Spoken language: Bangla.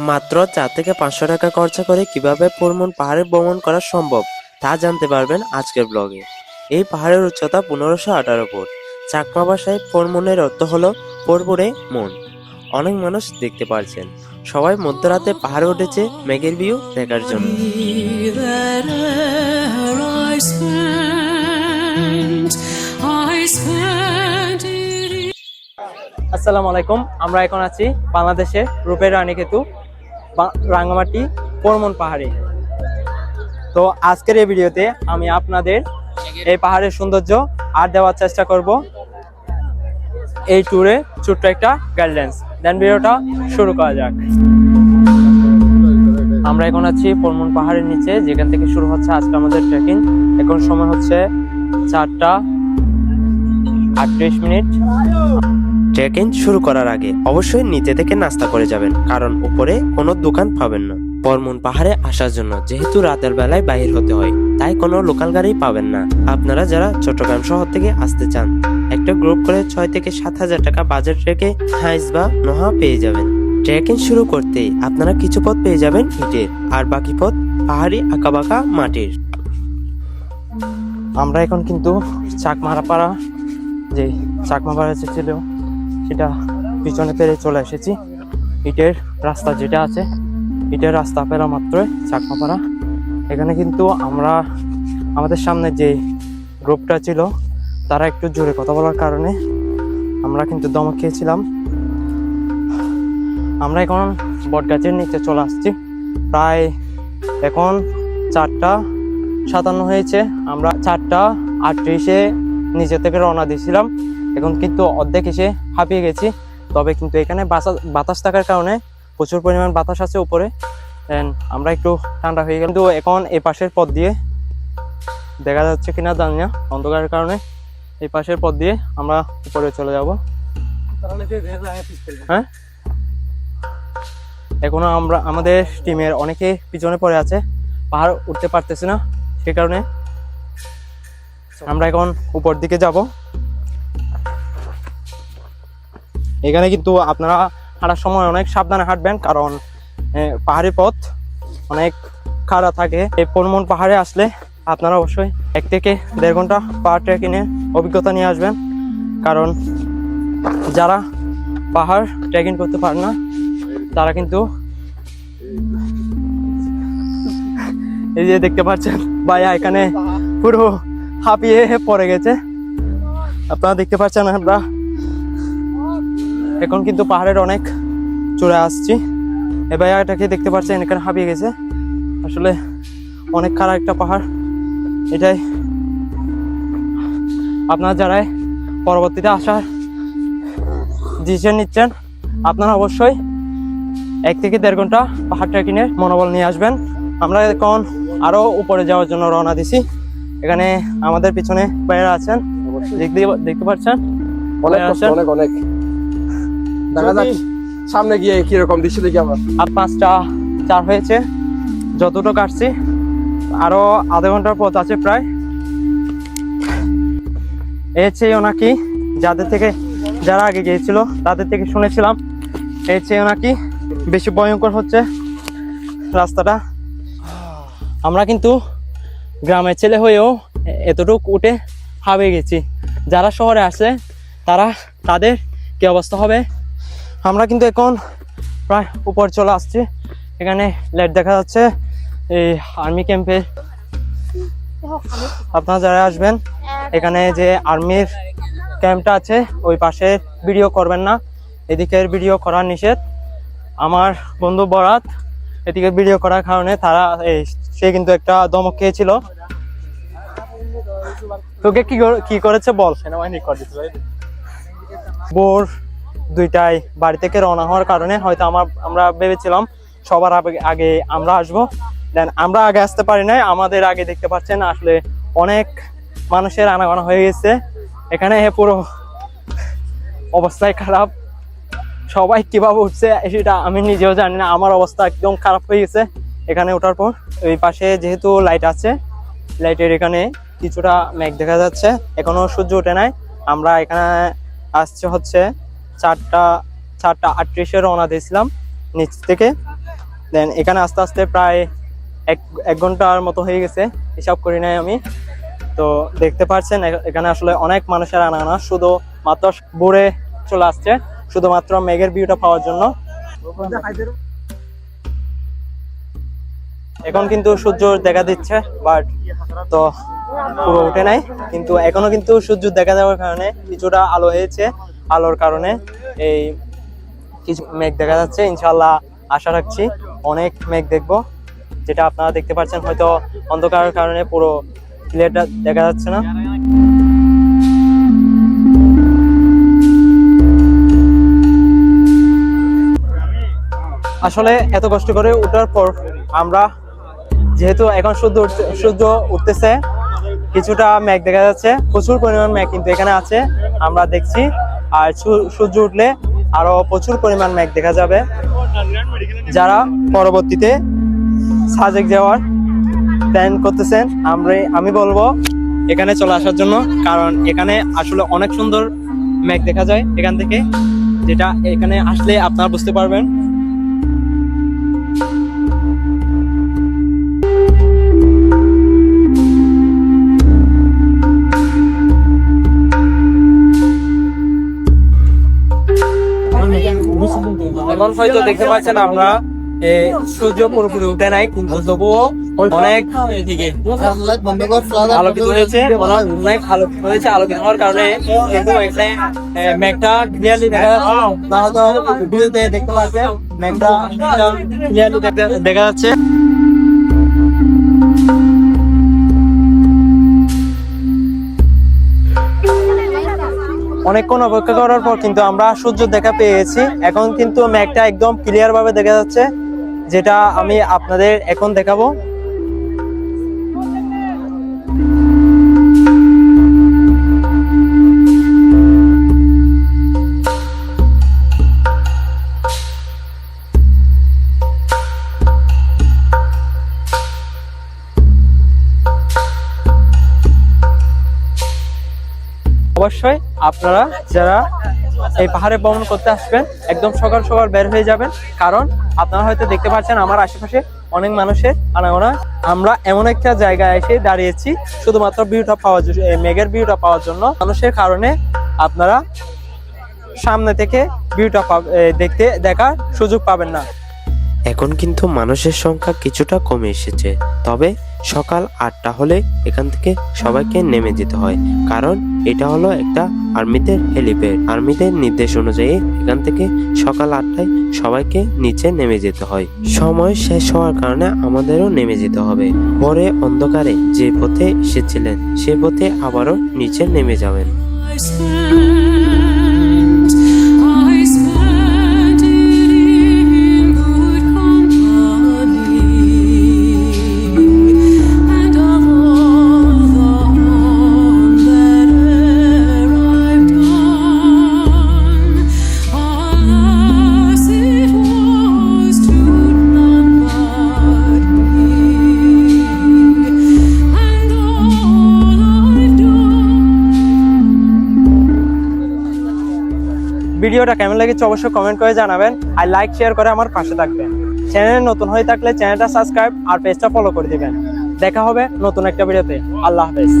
মাত্র চার থেকে পাঁচশো টাকা খরচা করে কীভাবে পুরমন পাহাড়ে ভ্রমণ করা সম্ভব, তা জানতে পারবেন আজকের ব্লগে। এই পাহাড়ের উচ্চতা পনেরোশো আঠারো ফুট। চাকমা ভাষায় পরমনের অর্থ হলো পরপরে মন। অনেক মানুষ দেখতে পারছেন। সবাই মধ্যরাতে পাহাড়ে উঠেছে মেঘের ভিউ দেখার জন্য। আসসালামু আলাইকুম, আমরা এখন আছি বাংলাদেশের রূপের বা- রাঙ্গামাটি পরমন পাহাড়ে। তো আজকের এই ভিডিওতে আমি আপনাদের এই পাহাড়ের সৌন্দর্য আর দেওয়ার চেষ্টা করব। এই ট্যুরে ছোট্ট একটা গাইডলাইন্স দেন ভিডিওটা শুরু করা যাক। আমরা এখন আছি পরমন পাহাড়ের নিচে, যেখান থেকে শুরু হচ্ছে আজকে আমাদের ট্রেকিং এখন সময় হচ্ছে চারটা আটত্রিশ মিনিট। ট্রেকিং শুরু করার আগে অবশ্যই নিচে থেকে নাস্তা করে যাবেন, কারণ উপরে কোনো দোকান পাবেন না। বর্মন পাহাড়ে আসার জন্য যেহেতু রাতের বেলায় বাহির হতে হয়, তাই কোনো লোকাল গাড়ি পাবেন না। আপনারা যারা চট্টগ্রাম শহর থেকে আসতে চান, একটা গ্রুপ করে ছয় থেকে সাত হাজার টাকা বাজেট রেখে হাইস বা নোহা পেয়ে যাবেন। ট্রেকিং শুরু করতেই আপনারা কিছু পথ পেয়ে যাবেন ইটের, আর বাকি পথ পাহাড়ি আঁকাবাঁকা মাটির। আমরা এখন কিন্তু চাকমারা পাড়া যে চাকমা পাড়া যে ছিল সেটা পিছনে পেরে চলে এসেছি। ইটের রাস্তা যেটা আছে, ইটের রাস্তা পেরা মাত্রই চাকমা পাড়া এখানে কিন্তু আমরা, আমাদের সামনে যে গ্রুপটা ছিল, তারা একটু জোরে কথা বলার কারণে আমরা কিন্তু দমক খেয়েছিলাম। আমরা এখন বটগাছের নিচে চলে আসছি। প্রায় এখন চারটা সাতান্ন হয়েছে। আমরা চারটা আটত্রিশে নিচে থেকে রওনা দিয়েছিলাম। এখন কিন্তু অর্ধেক এসে হাঁপিয়ে গেছি। তবে কিন্তু এখানে বাতাস থাকার কারণে প্রচুর পরিমাণ বাতাস আছে উপরে। আমরা একটু ঠান্ডা হয়ে গেল কিন্তু এখন এই পাশের পথ দিয়ে দেখা যাচ্ছে কিনা জানি না। অন্ধকারের কারণে এই পাশের পথ দিয়ে আমরা উপরে চলে যাব। হ্যাঁ? এখনও আমরা, আমাদের টিমের অনেকে পিছনে পড়ে আছে। পাহাড় উঠতে পারতেছি না, সে কারণে আমরা এখন উপর দিকে যাব। এখানে কিন্তু আপনারা হাঁটার সময় অনেক সাবধানে হাঁটবেন, কারণ পাহাড়ি পথ অনেক খাড়া থাকে। এই পরমন পাহাড়ে আসলে আপনারা অবশ্যই এক থেকে দেড় ঘণ্টা পাহাড় ট্রেকিংয়ে অভিজ্ঞতা নিয়ে আসবেন। কারণ, যারা পাহাড় ট্রেকিং করতে পারে না, তারা কিন্তু এই যে দেখতে পাচ্ছেন, ভাইয়া এখানে পুরো হাঁপিয়ে পড়ে গেছে। আপনারা দেখতে পাচ্ছেন আমরা এখন কিন্তু পাহাড়ের অনেক চড়ে আসছি। এ ভাইয়াটাকে দেখতে পাচ্ছেন এখানে হাঁপিয়ে গেছে। আসলে অনেক খারাপ একটা পাহাড়। এটাই। আপনারা যারাই পরবর্তীতে আসার ডিসিশন নিচ্ছেন আপনারা অবশ্যই এক থেকে দেড় ঘণ্টা পাহাড় ট্রেকিংয়ের মনোবল নিয়ে আসবেন। আমরা এখন আরও উপরে যাওয়ার জন্য রওনা দিছি। এখানে আমাদের পিছনে বাইরে আছেন। দেখতে দেখতে পাচ্ছেন? অনেক অনেক অনেক। দেখা যাক। সামনে গিয়ে কীরকম দৃশ্য দেখি আমরা আর পাঁচটা চার হয়েছে। যতটুকু কাটছি আরও আধা ঘণ্টার পথ আছে প্রায়। এর চেয়েও নাকি যাদের থেকে যারা আগে গিয়েছিল তাদের থেকে শুনেছিলাম এর চেয়েও নাকি বেশি ভয়ঙ্কর হচ্ছে রাস্তাটা। আমরা কিন্তু গ্রামের ছেলে হয়েও এতটুকু উঠে হাবে গেছি। যারা শহরে আসে তারা তাদের কি অবস্থা হবে? আমরা কিন্তু এখন প্রায় উপর চলে আসছি। এখানে লাইট দেখা যাচ্ছে। এই আর্মি ক্যাম্পে আপনারা যারা আসবেন এখানে যে আর্মির ক্যাম্পটা আছে ওই পাশে ভিডিও করবেন না। এদিকের ভিডিও করা নিষেধ। আমার বন্ধু বরাত এদিকে ভিডিও করার কারণে তারা এই সে কিন্তু একটা দমক খেয়েছিল। তোকে কি কর- কি করেছে বল? সেনাবাহিনী বোর দুইটায় বাড়ি থেকে রওনা হওয়ার কারণে হয়তো আমার আমরা ভেবেছিলাম সবার আগে- আমরা আসব। দেন আমরা আগে আসতে পারি নাই, আমাদের আগে দেখতে পাচ্ছেন আসলে অনেক মানুষের আনাগোনা হয়ে গেছে। এখানে পুরো অবস্থায় খারাপ। সবাই কীভাবে উঠছে সেটা আমি নিজেও জানি না, আমার অবস্থা একদম খারাপ হয়ে গেছে এখানে ওঠার পর। ওই পাশে যেহেতু লাইট আছে লাইটের এখানে কিছুটা মেঘ দেখা যাচ্ছে। এখনও সূর্য ওঠে নাই। আমরা এখানে আসছে হচ্ছে চারটা চারটা আটত্রিশে রওনা দিয়েছিলাম নিচ থেকে। দেন এখানে আস্তে আস্তে প্রায় এক এক ঘণ্টার মতো হয়ে গেছে, হিসাব করি নাই আমি। তো দেখতে পাচ্ছেন এখানে আসলে অনেক মানুষের আনাগোনা, শুধু মাত্র বুড়ে চলে আসছে, শুধুমাত্র মেঘের ভিউটা পাওয়ার জন্য। এখন কিন্তু সূর্য দেখা দিচ্ছে বাট তো পুরো উঠে নাই। কিন্তু এখনও কিন্তু সূর্য দেখা যাওয়ার কারণে কিছুটা আলো হয়েছে। আলোর কারণে এই কিছু মেঘ দেখা যাচ্ছে। ইনশাল্লাহ আশা রাখছি অনেক মেঘ দেখব। যেটা আপনারা দেখতে পাচ্ছেন হয়তো অন্ধকারের কারণে পুরো ক্লিয়ারটা দেখা যাচ্ছে না। আসলে এত কষ্ট করে ওঠার পর আমরা যেহেতু এখন সূর্য সূর্য উঠতেছে, কিছুটা মেঘ দেখা যাচ্ছে। প্রচুর পরিমাণ মেঘ কিন্তু এখানে আছে। আমরা দেখছি আর সূর্য উঠলে আরও প্রচুর পরিমাণ মেঘ দেখা যাবে। যারা পরবর্তীতে সাজেক যাওয়ার প্ল্যান করতেছেন আমরা আমি বলব এখানে চলে আসার জন্য, কারণ এখানে আসলে অনেক সুন্দর মেঘ দেখা যায় এখান থেকে, যেটা এখানে আসলে আপনারা বুঝতে পারবেন। এখন হয়তো দেখতে পাচ্ছেন আমরা। এ, সূর্য পুরোপুরি উঠে নাই কিন্তু তবুও অনেক আলোকিত হয়েছে অনেক আলোকিত হয়েছে আলোকিত হওয়ার কারণে কিন্তু এখানে মেঘটা ক্লিয়ারলি দেখা যাচ্ছে। ভিডিওতে দেখতে পাচ্ছে মেঘটা ক্লিয়ারলি দেখা যাচ্ছে। অনেকক্ষণ অপেক্ষা করার পর কিন্তু আমরা সূর্য দেখা পেয়েছি। এখন কিন্তু ম্যাগটা একদম ক্লিয়ার ভাবে দেখা যাচ্ছে, যেটা আমি আপনাদের এখন দেখাবো। অবশ্যই আপনারা যারা এই পাহাড়ে ভ্রমণ করতে আসবেন, একদম সকাল সকাল বের হয়ে যাবেন। কারণ আপনারা হয়তো দেখতে পাচ্ছেন, আমার আশেপাশে অনেক মানুষের আনাগোনা। আমরা এমন একটা জায়গায় এসে দাঁড়িয়েছি, শুধুমাত্র ভিউটা পাওয়ার জন্য মেঘের ভিউটা পাওয়ার জন্য। মানুষের কারণে আপনারা সামনে থেকে ভিউটা দেখতে, দেখার সুযোগ পাবেন না। এখন কিন্তু মানুষের সংখ্যা কিছুটা কমে এসেছে। তবে সকাল আটটা হলে এখান থেকে সবাইকে নেমে যেতে হয়। কারণ এটা হলো একটা আর্মিদের হেলিপ্যাড। আর্মিদের নির্দেশ অনুযায়ী এখান থেকে সকাল আটটায় সবাইকে নিচে নেমে যেতে হয়। সময় শেষ হওয়ার কারণে আমাদেরও নেমে যেতে হবে। পরে অন্ধকারে যে পথে এসেছিলেন, সে পথে আবারও নিচে নেমে যাবেন। ভিডিওটা কেমন লেগেছে অবশ্যই কমেন্ট করে জানাবেন আর লাইক শেয়ার করে আমার পাশে থাকবেন। চ্যানেলে নতুন হয়ে থাকলে চ্যানেলটা সাবস্ক্রাইব আর পেজটা ফলো করে দিবেন। দেখা হবে নতুন একটা ভিডিওতে। আল্লাহ হাফেজ।